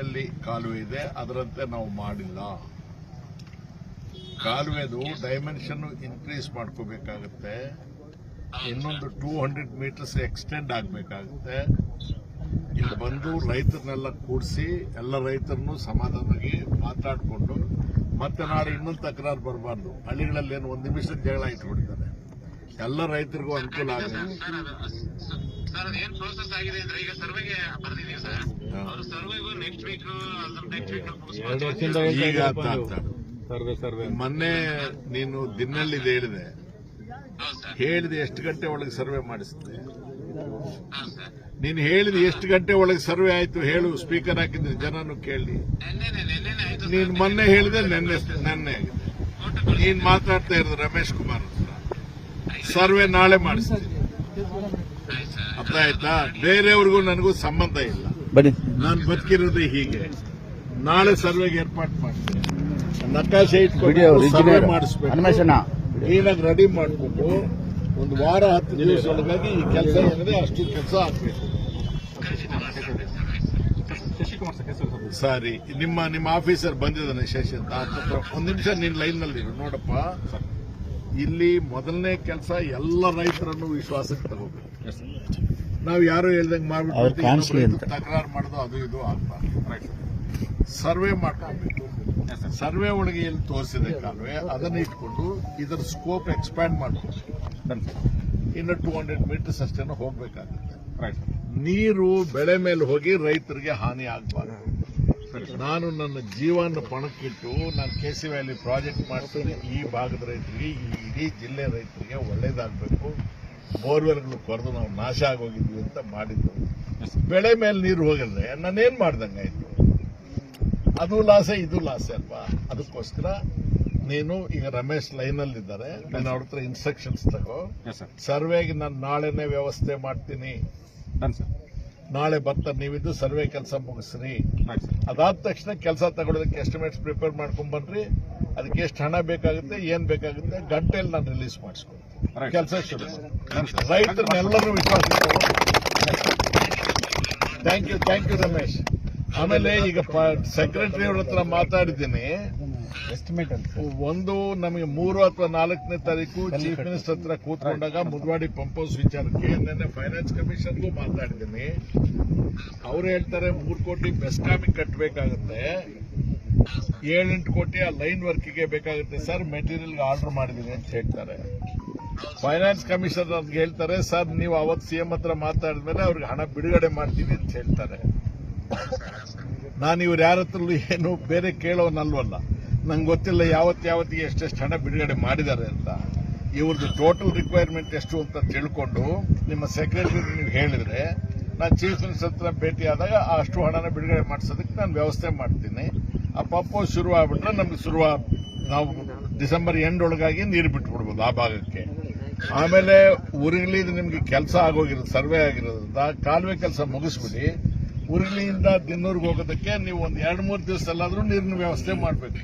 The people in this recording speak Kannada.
ಎಲ್ಲಿ ಕಾಲುವೆ ಇದೆ, ಅದರಂತೆ ನಾವು ಮಾಡಿಲ್ಲ. ಕಾಲುವೆದು ಡೈಮೆನ್ಷನ್ ಇನ್ಕ್ರೀಸ್ ಮಾಡ್ಕೋಬೇಕಾಗುತ್ತೆ. ಇನ್ನೊಂದು ಟೂ ಹಂಡ್ರೆಡ್ ಮೀಟರ್ಸ್ ಎಕ್ಸ್ಟೆಂಡ್ ಆಗಬೇಕಾಗುತ್ತೆ. ಇಲ್ಲಿ ಬಂದು ರೈತರನ್ನೆಲ್ಲ ಕೂಡಿಸಿ ಎಲ್ಲ ರೈತರನ್ನು ಸಮಾಧಾನವಾಗಿ ಮಾತಾಡಿಕೊಂಡು, ಮತ್ತೆ ನಾಳೆ ಇನ್ನೊಂದು ತಕರಾರು ಬರಬಾರ್ದು. ಹಳ್ಳಿಗಳಲ್ಲಿ ಏನು ಒಂದು ನಿಮಿಷ ಜಗಳ ಇಟ್ಬಿಡ್ತಾರೆ ಎಲ್ಲ ರೈತರಿಗೂ ಅನುಕೂಲ ಆಗುತ್ತೆ. ಎರಡು ವರ್ಷದಿಂದ ಈಗ ಸರ್ವೆ ಸರ್ವೆ. ಮೊನ್ನೆ ನೀನು ದಿನಲ್ಲಿ ಹೇಳಿದೆ. ಹೇಳಿದೆ ಹೇಳಿದ ಎಷ್ಟು ಗಂಟೆ ಒಳಗೆ ಸರ್ವೆ ಮಾಡಿಸಿದೆ. ನೀನು ಹೇಳಿದ ಎಷ್ಟು ಗಂಟೆ ಒಳಗೆ ಸರ್ವೆ ಆಯ್ತು ಹೇಳು ಸ್ಪೀಕರ್ ಹಾಕಿದ್ರೆ ಜನನು ಕೇಳಿ. ನೀನ್ ನೀನು ಮೊನ್ನೆ ಹೇಳಿದೆ ನೆನ್ನೆ ನೆನ್ನೆ. ಆಗಿದೆ ನೀನ್ ಮಾತಾಡ್ತಾ ಇರೋದು ರಮೇಶ್ ಕುಮಾರ್ ಹತ್ರ. ಸರ್ವೆ ನಾಳೆ ಮಾಡಿಸ್ತೀನಿ ಅರ್ಥ ಆಯ್ತಾ? ಬೇರೆಯವ್ರಿಗೂ ನನಗೂ ಸಂಬಂಧ ಇಲ್ಲ. ಬನ್ನಿ. ನಾನು ಬದುಕಿರೋದು ಹೀಗೆ. ನಾಳೆ ಸರ್ವೆಗೆ ಏರ್ಪಾಟ್ ಮಾಡ್ತೀನಿ. ನಕಾಶೆ ಇಟ್ಕೊಂಡು ಮಾಡಿಸ್ಬೇಕು. ಏನಾಗ ರೆಡಿ ಮಾಡಿಕೊಂಡು ಒಂದು ವಾರ ಹತ್ತು ದಿವಸ ಒಳಗಾಗಿ ಈ ಕೆಲಸ ಏನಿದೆ ಅಷ್ಟು ಕೆಲಸ ಆಗ್ಬೇಕು. ಸಾರಿ ನಿಮ್ಮ ನಿಮ್ಮ ಆಫೀಸರ್ ಬಂದಿದ್ದಾನೆ ಶಶಿ ಒಂದ್ ನಿಮಿಷ ನಿನ್ ಲೈನ್ನಲ್ಲಿ. ನೋಡಪ್ಪ. ಇಲ್ಲಿ ಮೊದಲನೇ ಕೆಲಸ ಎಲ್ಲ ರೈತರನ್ನು ವಿಶ್ವಾಸಕ್ಕೆ ತಗೋಬೇಕು. ನಾವು ಯಾರು ಹೇಳ್ದಂಗೆ ಅವ್ರು ಮಾಡ್ಬಿಟ್ಟು. ತಕರಾರು ಮಾಡೋದು ಅದು ಇದು ಆಗ್ಬಾರ್ದು. ರೈಟ್ ಸರ್ವೆ ಮಾಡ್ಕೊಬೇಕು ಎಸ್ ಸರ್ವೆ ಒಳಗೆ ಏನು ತೋರಿಸಿದೆ ಕಾಲುವೆ ಅದನ್ನ ಇಟ್ಕೊಂಡು ಇದರ ಸ್ಕೋಪ್ ಎಕ್ಸ್ಪ್ಯಾಂಡ್ ಮಾಡಬೇಕು ಇನ್ನು ಟೂ ಹಂಡ್ರೆಡ್ ಮೀಟರ್ಸ್ ಅಷ್ಟೇನೋ ಹೋಗ್ಬೇಕಾಗುತ್ತೆ. ರೈಟ್ ಸರ್ ನೀರು ಬೆಳೆ ಮೇಲೆ ಹೋಗಿ ರೈತರಿಗೆ ಹಾನಿ ಆಗಬಾರ್ದು. ನಾನು ನನ್ನ ಜೀವನ ಪಣಕ್ಕಿಟ್ಟು ನಾನು ಕೆ ಸಿ ವ್ಯಾಲಿ ಪ್ರಾಜೆಕ್ಟ್ ಮಾಡ್ತೀನಿ. ಈ ಭಾಗದ ರೈತರಿಗೆ ಈ ಇಡೀ ಜಿಲ್ಲೆ ರೈತರಿಗೆ ಒಳ್ಳೇದಾಗಬೇಕು. ಬೋರ್ವೆಲ್ಗಳು ಕೊರೆದು ನಾವು ನಾಶ ಆಗೋಗಿದ್ವಿ ಅಂತ ಮಾಡಿದ್ದು. ಬೆಳೆ ಮೇಲೆ ನೀರು ಹೋಗಿದ್ರೆ ನಾನೇನ್ ಮಾಡ್ದಂಗಾಯ್ತು ಅದು ಲಾಸೆ ಇದು ಲಾಸೆ ಅಲ್ವಾ? ಅದಕ್ಕೋಸ್ಕರ ನೀನು ಈಗ ರಮೇಶ್ ಲೈನಲ್ಲಿದ್ದಾರೆ. ನಾನು ಅವ್ರ ಹತ್ರ ಇನ್ಸ್ಟ್ರಕ್ಷನ್ಸ್ ತಗೋ. ಸರ್ವೇಗೆ ನಾನು ನಾಳೆನೆ ವ್ಯವಸ್ಥೆ ಮಾಡ್ತೀನಿ. ನಾಳೆ ಬರ್ತಾರೆ ನೀವಿದ್ದು ಸರ್ವೆ ಕೆಲಸ ಮುಗಿಸ್ರಿ. ಅದಾದ ತಕ್ಷಣ ಕೆಲಸ ತಗೊಳ್ಳೋದಕ್ಕೆ ಎಸ್ಟಿಮೇಟ್ಸ್ ಪ್ರಿಪೇರ್ ಮಾಡ್ಕೊಂಡ್ ಬನ್ರಿ. ಅದಕ್ಕೆ ಎಷ್ಟು ಹಣ ಬೇಕಾಗುತ್ತೆ ಏನ್ ಬೇಕಾಗುತ್ತೆ ಗಂಟೆಯಲ್ಲಿ ನಾನು ರಿಲೀಸ್ ಮಾಡಿಸ್ಕೊಡ್ತೀನಿ. Right. ಕೆಲಸ ಶುರು ರೈತರನ್ನೆಲ್ಲರೂ ವಿಶ್ವಾಸ thank you thank you Ramesh. ಆಮೇಲೆ ಈಗ ಸೆಕ್ರೆಟರಿ ಅವ್ರ ಹತ್ರ ಮಾತಾಡಿದ್ದೀನಿ. ಎಸ್ಟಿಮೇಟ್ ಅಂತ. ಒಂದು ನಮಗೆ ಮೂರು ಅಥವಾ ನಾಲ್ಕನೇ ತಾರೀಕು ಚೀಫ್ ಮಿನಿಸ್ಟರ್ ಹತ್ರ ಕೂತ್ಕೊಂಡಾಗ ಮುದ್ವಾಡಿ ಪಂಪ್ ಹೌಸ್ ವಿಚಾರಕ್ಕೆ ನಿನ್ನೆ ಫೈನಾನ್ಸ್ ಕಮಿಷನ್ಗೂ ಮಾತಾಡಿದ್ದೀನಿ. ಅವ್ರು ಹೇಳ್ತಾರೆ ಮೂರು ಕೋಟಿ ಬೆಸ್ಕಾಮಿಗೆ ಕಟ್ಟಬೇಕಾಗುತ್ತೆ ಏಳೆಂಟು ಕೋಟಿ ಆ ಲೈನ್ ವರ್ಕಿಗೆ ಬೇಕಾಗುತ್ತೆ. ಸರ್ ಮೆಟೀರಿಯಲ್ಗೆ ಆರ್ಡರ್ ಮಾಡಿದ್ದೀನಿ ಅಂತ ಹೇಳ್ತಾರೆ. ಫೈನಾನ್ಸ್ ಕಮಿಷನರ್ ಅವ್ರಿಗೆ ಹೇಳ್ತಾರೆ, ಸರ್, ನೀವು ಅವತ್ತು ಸಿಎಂ ಹತ್ರ ಮಾತಾಡಿದ್ಮೇಲೆ ಅವ್ರಿಗೆ ಹಣ ಬಿಡುಗಡೆ ಮಾಡ್ತೀವಿ ಅಂತ ಹೇಳ್ತಾರೆ. ನಾನು ಇವ್ರು ಯಾರ ಹತ್ರಲ್ಲೂ ಏನು ಬೇರೆ ಕೇಳೋನಲ್ವಲ್ಲ. ನಂಗೆ ಗೊತ್ತಿಲ್ಲ ಯಾವತ್ತು ಯಾವತ್ತಿಗೆ ಎಷ್ಟೆಷ್ಟು ಹಣ ಬಿಡುಗಡೆ ಮಾಡಿದ್ದಾರೆ ಅಂತ. ಇವ್ರದ್ದು ಟೋಟಲ್ ರಿಕ್ವೈರ್ಮೆಂಟ್ ಎಷ್ಟು ಅಂತ ತಿಳ್ಕೊಂಡು ನಿಮ್ಮ ಸೆಕ್ರೆಟರಿ ನೀವು ಹೇಳಿದ್ರೆ, ನಾನು ಚೀಫ್ ಮಿನಿಸ್ಟರ್ ಹತ್ರ ಭೇಟಿ ಆದಾಗ ಅಷ್ಟು ಹಣನ ಬಿಡುಗಡೆ ಮಾಡಿಸೋದಕ್ಕೆ ನಾನು ವ್ಯವಸ್ಥೆ ಮಾಡ್ತೀನಿ. ಆ ಪಪ್ಪು ಶುರು ಆಗ್ಬಿಟ್ರೆ ನಮ್ಗೆ ಶುರು ನಾವು ಡಿಸೆಂಬರ್ ಎಂಡ್ ಒಳಗಾಗಿ ನೀರು ಬಿಟ್ಬಿಡ್ಬೋದು ಆ ಭಾಗಕ್ಕೆ. ಆಮೇಲೆ ಉರುಗಲಿ ನಿಮ್ಗೆ ಕೆಲಸ ಆಗೋಗಿರೋದು, ಸರ್ವೆ ಆಗಿರೋದ್ರಿಂದ ಕಾಲುವೆ ಕೆಲಸ ಮುಗಿಸ್ಬಿಡಿ. ಉರುಗಲಿಯಿಂದ ದಿನ್ನೂರ್ಗೆ ಹೋಗೋದಕ್ಕೆ ನೀವು ಒಂದು ಎರಡು ಮೂರು ದಿವಸದಲ್ಲಾದರೂ ನೀರಿನ ವ್ಯವಸ್ಥೆ ಮಾಡಬೇಕು.